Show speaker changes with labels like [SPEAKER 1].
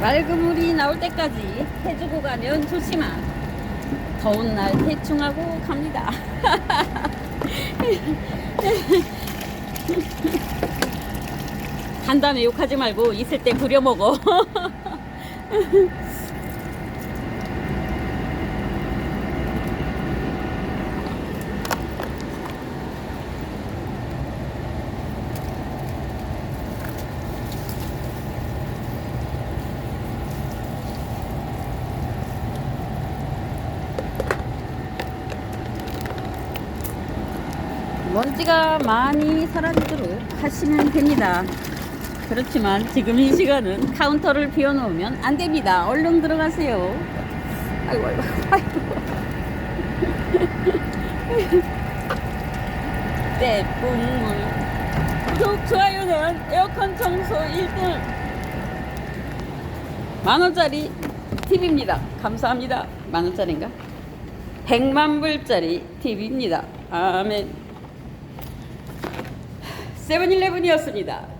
[SPEAKER 1] 물이 나올 때까지 해주고 가면 좋지만 더운 날 대충 하고 갑니다. 간 다음에 욕하지 말고 있을 때 부려 먹어. 먼지가 많이 사라지도록 하시면 됩니다. 그렇지만 지금 이 시간은 카운터를 비워놓으면 안 됩니다. 얼른 들어가세요. 아이고, 아이고, 아이고. 네, 뿜물. 구독, 좋아요는 에어컨 청소 1등. 만원짜리 팁입니다. 감사합니다. 만원짜리인가? 100만 불짜리 팁입니다. 아멘. 세븐일레븐이었습니다.